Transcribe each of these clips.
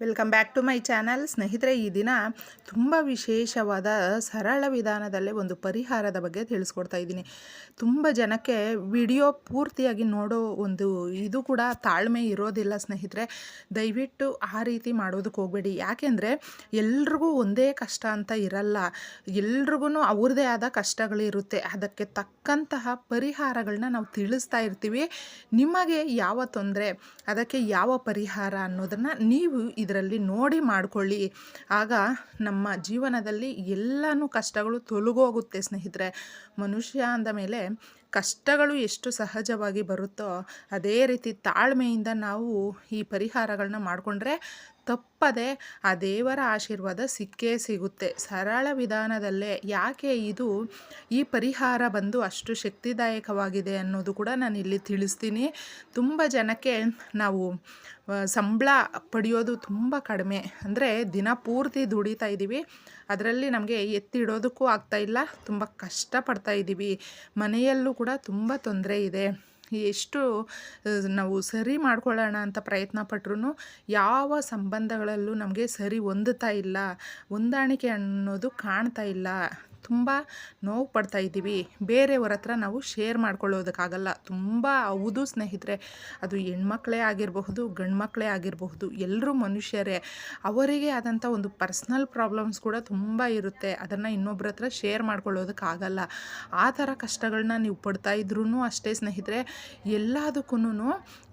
Welcome back to my channel. ಸ್ನೇಹಿತರೆ, ಈ ದಿನ ತುಂಬ ವಿಶೇಷವಾದ ಸರಳ ವಿಧಾನದಲ್ಲೇ ಒಂದು ಪರಿಹಾರದ ಬಗ್ಗೆ ತಿಳಿಸ್ಕೊಡ್ತಾ ಇದ್ದೀನಿ. ತುಂಬ ಜನಕ್ಕೆ ವಿಡಿಯೋ ಪೂರ್ತಿಯಾಗಿ ನೋಡೋ ಒಂದು ಇದು ಕೂಡ ತಾಳ್ಮೆ ಇರೋದಿಲ್ಲ ಸ್ನೇಹಿತರೆ. ದಯವಿಟ್ಟು ಆ ರೀತಿ ಮಾಡೋದಕ್ಕೆ ಹೋಗಬೇಡಿ. ಯಾಕೆಂದರೆ, ಎಲ್ರಿಗೂ ಒಂದೇ ಕಷ್ಟ ಅಂತ ಇರಲ್ಲ. ಎಲ್ರಿಗೂ ಅವ್ರದ್ದೇ ಆದ ಕಷ್ಟಗಳಿರುತ್ತೆ. ಅದಕ್ಕೆ ತಕ್ಕಂತಹ ಪರಿಹಾರಗಳನ್ನ ನಾವು ತಿಳಿಸ್ತಾ ಇರ್ತೀವಿ. ನಿಮಗೆ ಯಾವ ತೊಂದರೆ, ಅದಕ್ಕೆ ಯಾವ ಪರಿಹಾರ ಅನ್ನೋದನ್ನು ನೀವು ಇದರಲ್ಲಿ ನೋಡಿ ಮಾಡಿಕೊಳ್ಳಿ. ಆಗ ನಮ್ಮ ಜೀವನದಲ್ಲಿ ಎಲ್ಲನೂ ಕಷ್ಟಗಳು ತೊಲಗೋಗುತ್ತೆ ಸ್ನೇಹಿತರೆ. ಮನುಷ್ಯ ಅಂದ ಮೇಲೆ ಕಷ್ಟಗಳು ಎಷ್ಟು ಸಹಜವಾಗಿ ಬರುತ್ತೋ ಅದೇ ರೀತಿ ತಾಳ್ಮೆಯಿಂದ ನಾವು ಈ ಪರಿಹಾರಗಳನ್ನ ಮಾಡಿಕೊಂಡ್ರೆ ತಪ್ಪದೆ ಆ ದೇವರ ಆಶೀರ್ವಾದ ಸಿಕ್ಕೇ ಸಿಗುತ್ತೆ. ಸರಳ ವಿಧಾನದಲ್ಲೇ ಯಾಕೆ ಇದು ಈ ಪರಿಹಾರ ಬಂದು ಅಷ್ಟು ಶಕ್ತಿದಾಯಕವಾಗಿದೆ ಅನ್ನೋದು ಕೂಡ ನಾನು ಇಲ್ಲಿ ತಿಳಿಸ್ತೀನಿ. ತುಂಬ ಜನಕ್ಕೆ ನಾವು ಸಂಬಳ ಪಡೆಯೋದು ತುಂಬ ಕಡಿಮೆ. ಅಂದರೆ ದಿನ ಪೂರ್ತಿ ದುಡಿತಾ ಇದ್ದೀವಿ. ಅದರಲ್ಲಿ ನಮಗೆ ಎತ್ತಿಡೋದಕ್ಕೂ ಆಗ್ತಾಯಿಲ್ಲ ತುಂಬ ಕಷ್ಟಪಡ್ತಾ ಇದ್ದೀವಿ. ಮನೆಯಲ್ಲೂ ಕೂಡ ತುಂಬ ತೊಂದರೆ ಇದೆ. ಎಷ್ಟು ನಾವು ಸರಿ ಮಾಡ್ಕೊಳ್ಳೋಣ ಅಂತ ಪ್ರಯತ್ನ ಪಟ್ರೂ ಯಾವ ಸಂಬಂಧಗಳಲ್ಲೂ ನಮಗೆ ಸರಿ ಹೊಂದುತ್ತಾ ಇಲ್ಲ. ಹೊಂದಾಣಿಕೆ ಅನ್ನೋದು ಕಾಣ್ತಾ ಇಲ್ಲ. ತುಂಬ ನೋವು ಪಡ್ತಾ ಇದ್ದೀವಿ. ಬೇರೆಯವ್ರ ಹತ್ರ ನಾವು ಶೇರ್ ಮಾಡ್ಕೊಳ್ಳೋದಕ್ಕಾಗಲ್ಲ. ತುಂಬ ಹೌದು ಸ್ನೇಹಿತರೆ, ಅದು ಹೆಣ್ಮಕ್ಳೇ ಆಗಿರಬಹುದು ಗಂಡು ಮಕ್ಕಳೇ ಆಗಿರಬಹುದು ಎಲ್ಲರೂ ಮನುಷ್ಯರೇ. ಅವರಿಗೆ ಆದಂಥ ಒಂದು ಪರ್ಸ್ನಲ್ ಪ್ರಾಬ್ಲಮ್ಸ್ ಕೂಡ ತುಂಬ ಇರುತ್ತೆ. ಅದನ್ನು ಇನ್ನೊಬ್ಬರ ಹತ್ರ ಶೇರ್ ಮಾಡ್ಕೊಳ್ಳೋದಕ್ಕಾಗಲ್ಲ. ಆ ಥರ ಕಷ್ಟಗಳನ್ನ ನೀವು ಪಡ್ತಾ ಇದ್ರೂ ಅಷ್ಟೇ ಸ್ನೇಹಿತರೆ ಎಲ್ಲದಕ್ಕೂ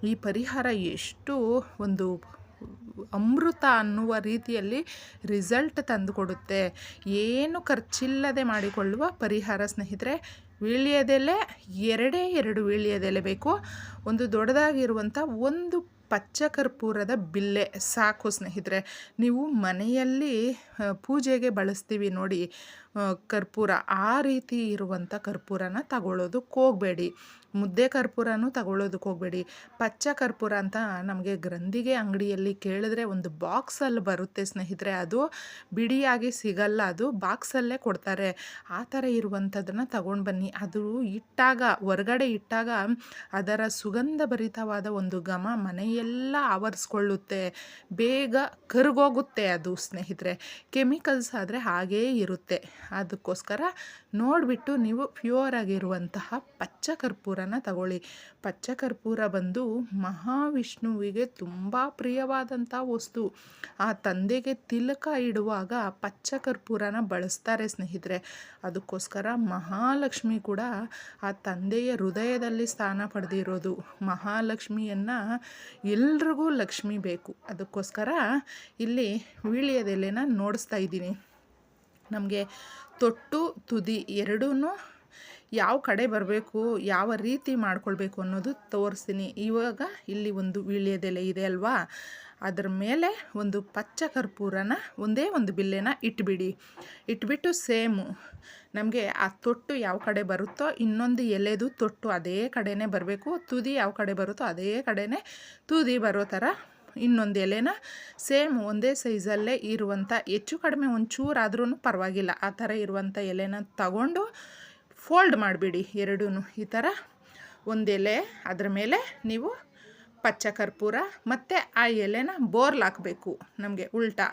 ಈ ಪರಿಹಾರ ಎಷ್ಟು ಒಂದು ಅಮೃತ ಅನ್ನುವ ರೀತಿಯಲ್ಲಿ ರಿಸಲ್ಟ್ ತಂದುಕೊಡುತ್ತೆ. ಏನು ಖರ್ಚಿಲ್ಲದೆ ಮಾಡಿಕೊಳ್ಳುವ ಪರಿಹಾರ ಸ್ನೇಹಿತರೆ, ವೀಳ್ಯದೆಲೆ, ಎರಡೇ ಎರಡು ವೀಳ್ಯದೆಲೆ ಬೇಕು. ಒಂದು ದೊಡ್ಡದಾಗಿರುವಂಥ ಒಂದು ಪಚ್ಚ ಕರ್ಪೂರದ ಬಿಲ್ಲೆ ಸಾಕು ಸ್ನೇಹಿತರೆ. ನೀವು ಮನೆಯಲ್ಲಿ ಪೂಜೆಗೆ ಬಳಸ್ತೀವಿ ನೋಡಿ. ಕರ್ಪೂರ. ಆ ರೀತಿ ಇರುವಂಥ ಕರ್ಪೂರನ ತಗೊಳ್ಳೋದಕ್ಕೆ ಹೋಗಬೇಡಿ. ಮುದ್ದೆ ಕರ್ಪೂರನೂ ತಗೊಳ್ಳೋದಕ್ಕೆ ಹೋಗಬೇಡಿ. ಪಚ್ಚ ಕರ್ಪೂರ ಅಂತ ನಮಗೆ ಗ್ರಂಥಿಗೆ, ಅಂಗಡಿಯಲ್ಲಿ ಕೇಳಿದ್ರೆ ಒಂದು ಬಾಕ್ಸಲ್ಲಿ ಬರುತ್ತೆ ಸ್ನೇಹಿತರೆ. ಅದು ಬಿಡಿಯಾಗಿ ಸಿಗಲ್ಲ. ಅದು ಬಾಕ್ಸಲ್ಲೇ ಕೊಡ್ತಾರೆ. ಆ ಥರ ಇರುವಂಥದ್ದನ್ನು ತಗೊಂಡು ಬನ್ನಿ. ಅದು ಇಟ್ಟಾಗ, ಹೊರಗಡೆ ಇಟ್ಟಾಗ ಅದರ ಸುಗಂಧ ಭರಿತವಾದ ಒಂದು ಘಮ ಮನೆಯೆಲ್ಲ ಆವರಿಸ್ಕೊಳ್ಳುತ್ತೆ. ಬೇಗ ಕರ್ಗೋಗುತ್ತೆ ಅದು ಸ್ನೇಹಿತರೆ. ಕೆಮಿಕಲ್ಸ್ ಆದರೆ ಹಾಗೇ ಇರುತ್ತೆ. ಅದಕ್ಕೋಸ್ಕರ ನೋಡಿಬಿಟ್ಟು ನೀವು ಪ್ಯೂರ್ ಆಗಿರುವಂತಹ ಪಚ್ಚ ಕರ್ಪೂರನ ತಗೊಳ್ಳಿ. ಪಚ್ಚ ಕರ್ಪೂರ ಬಂದು ಮಹಾವಿಷ್ಣುವಿಗೆ ತುಂಬ ಪ್ರಿಯವಾದಂಥ ವಸ್ತು. ಆ ತಂದೆಗೆ ತಿಲಕ ಇಡುವಾಗ ಪಚ್ಚ ಕರ್ಪೂರನ ಬಳಸ್ತಾರೆ ಸ್ನೇಹಿತರೆ. ಅದಕ್ಕೋಸ್ಕರ ಮಹಾಲಕ್ಷ್ಮಿ ಕೂಡ ಆ ತಂದೆಯ ಹೃದಯದಲ್ಲಿ ಸ್ಥಾನ ಪಡೆದಿರೋದು. ಮಹಾಲಕ್ಷ್ಮಿಯನ್ನು ಎಲ್ರಿಗೂ ಲಕ್ಷ್ಮಿ ಬೇಕು. ಅದಕ್ಕೋಸ್ಕರ ಇಲ್ಲಿ ವೀಳ್ಯದೆಲೆನ ನೋಡಿಸ್ತಾ ಇದ್ದೀನಿ. ನಮಗೆ ತೊಟ್ಟು, ತುದಿ ಎರಡೂ ಯಾವ ಕಡೆ ಬರಬೇಕು, ಯಾವ ರೀತಿ ಮಾಡ್ಕೊಳ್ಬೇಕು ಅನ್ನೋದು ತೋರಿಸ್ತೀನಿ. ಇವಾಗ ಇಲ್ಲಿ ಒಂದು ವೀಳ್ಯದೆಲೆ ಇದೆ ಅಲ್ವಾ? ಅದರ ಮೇಲೆ ಒಂದು ಪಚ್ಚ ಕರ್ಪೂರನ ಒಂದೇ ಒಂದು ಬಿಲ್ಲೆನ ಇಟ್ಬಿಡಿ. ಇಟ್ಬಿಟ್ಟು ಸೇಮು ನಮಗೆ ಆ ತೊಟ್ಟು ಯಾವ ಕಡೆ ಬರುತ್ತೋ, ಇನ್ನೊಂದು ಎಲೆದು ತೊಟ್ಟು ಅದೇ ಕಡೆನೇ ಬರಬೇಕು. ತುದಿ ಯಾವ ಕಡೆ ಬರುತ್ತೋ ಅದೇ ಕಡೆನೇ ತುದಿ ಬರೋ ಥರ ಇನ್ನೊಂದು ಎಲೆನ ಸೇಮ್ ಒಂದೇ ಸೈಜಲ್ಲೇ ಇರುವಂಥ ಹೆಚ್ಚು ಕಡಿಮೆ ಒಂಚೂರಾದ್ರೂ ಪರವಾಗಿಲ್ಲ. ಆ ಥರ ಇರುವಂಥ ಎಲೆನ ತಗೊಂಡು ಫೋಲ್ಡ್ ಮಾಡಿಬಿಡಿ ಎರಡೂ ಈ ಥರ ಒಂದು ಎಲೆ, ಅದರ ಮೇಲೆ ನೀವು ಪಚ್ಚ ಕರ್ಪೂರ ಮತ್ತು ಆ ಎಲೆನ ಬೋರ್ಲ್ ಹಾಕಬೇಕು. ನಮಗೆ ಉಲ್ಟಾ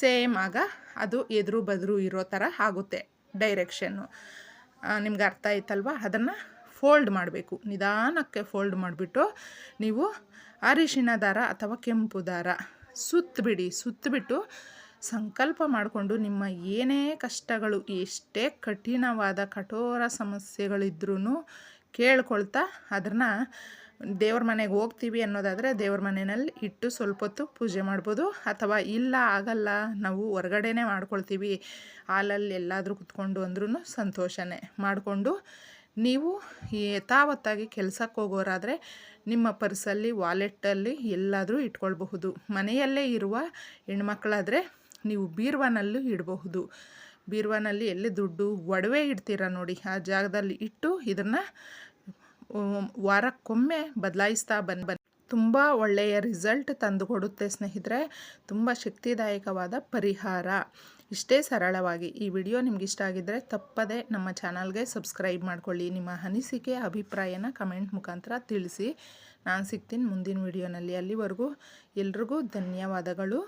ಸೇಮ್ ಆಗ ಅದು ಎದುರು ಬದರು ಇರೋ ಥರ ಆಗುತ್ತೆ ಡೈರೆಕ್ಷನ್ನು. ನಿಮ್ಗೆ ಅರ್ಥ ಆಯ್ತಲ್ವ? ಅದನ್ನು ಫೋಲ್ಡ್ ಮಾಡಬೇಕು. ನಿಧಾನಕ್ಕೆ ಫೋಲ್ಡ್ ಮಾಡಿಬಿಟ್ಟು ನೀವು ಅರಿಶಿನ ದಾರ ಅಥವಾ ಕೆಂಪು ದಾರ ಸುತ್ತಬಿಡಿ ಸುತ್ತಬಿಟ್ಟು ಸಂಕಲ್ಪ ಮಾಡಿಕೊಂಡು ನಿಮ್ಮ ಏನೇ ಕಷ್ಟಗಳು, ಎಷ್ಟೇ ಕಠಿಣವಾದ ಕಠೋರ ಸಮಸ್ಯೆಗಳಿದ್ರೂ ಕೇಳ್ಕೊಳ್ತಾ ಅದನ್ನು ದೇವ್ರ ಮನೆಗೆ ಹೋಗ್ತೀವಿ ಅನ್ನೋದಾದರೆ ದೇವ್ರ ಮನೆಯಲ್ಲಿ ಇಟ್ಟು ಸ್ವಲ್ಪ ಹೊತ್ತು ಪೂಜೆ ಮಾಡ್ಬೋದು. ಅಥವಾ ಇಲ್ಲ ಆಗಲ್ಲ, ನಾವು ಹೊರಗಡೆನೇ ಮಾಡ್ಕೊಳ್ತೀವಿ, ಹಾಲಲ್ಲಿ ಎಲ್ಲಾದರೂ ಕುತ್ಕೊಂಡು ಅಂದ್ರೂ ಸಂತೋಷನೇ. ಮಾಡಿಕೊಂಡು ನೀವು ಯಥಾವತ್ತಾಗಿ ಕೆಲಸಕ್ಕೆ ಹೋಗೋರಾದರೆ ನಿಮ್ಮ ಪರ್ಸಲ್ಲಿ, ವಾಲೆಟ್ಟಲ್ಲಿ ಎಲ್ಲಾದರೂ ಇಟ್ಕೊಳ್ಬಹುದು. ಮನೆಯಲ್ಲೇ ಇರುವ ಹೆಣ್ಮಕ್ಳಾದರೆ ನೀವು ಬೀರ್ವಾನಲ್ಲೂ ಇಡಬಹುದು. ಬೀರ್ವಾನಲ್ಲಿ ಎಲ್ಲಿ ದುಡ್ಡು ಒಡವೆ ಇಡ್ತೀರ ನೋಡಿ, ಆ ಜಾಗದಲ್ಲಿ ಇಟ್ಟು ಇದನ್ನು ವಾರಕ್ಕೊಮ್ಮೆ ಬದಲಾಯಿಸ್ತಾ ಬಂದು ತುಂಬ ಒಳ್ಳೆಯ ರಿಸಲ್ಟ್ ತಂದು ಕೊಡುತ್ತೆ ಸ್ನೇಹಿತರೆ. ತುಂಬ ಶಕ್ತಿದಾಯಕವಾದ ಪರಿಹಾರ. ಇಷ್ಟೇ ಸರಳವಾಗಿ ಈ ವಿಡಿಯೋ ನಿಮ್ಗೆ ಇಷ್ಟ ಆಗಿದ್ದರೆ ತಪ್ಪದೆ ನಮ್ಮ ಚಾನಲ್ಗೆ ಸಬ್ಸ್ಕ್ರೈಬ್ ಮಾಡ್ಕೊಳ್ಳಿ. ನಿಮ್ಮ ಅನಿಸಿಕೆ, ಅಭಿಪ್ರಾಯನ ಕಮೆಂಟ್ ಮುಖಾಂತರ ತಿಳಿಸಿ. ನಾನು ಸಿಗ್ತೀನಿ ಮುಂದಿನ ವಿಡಿಯೋನಲ್ಲಿ. ಅಲ್ಲಿವರೆಗೂ ಎಲ್ರಿಗೂ ಧನ್ಯವಾದಗಳು.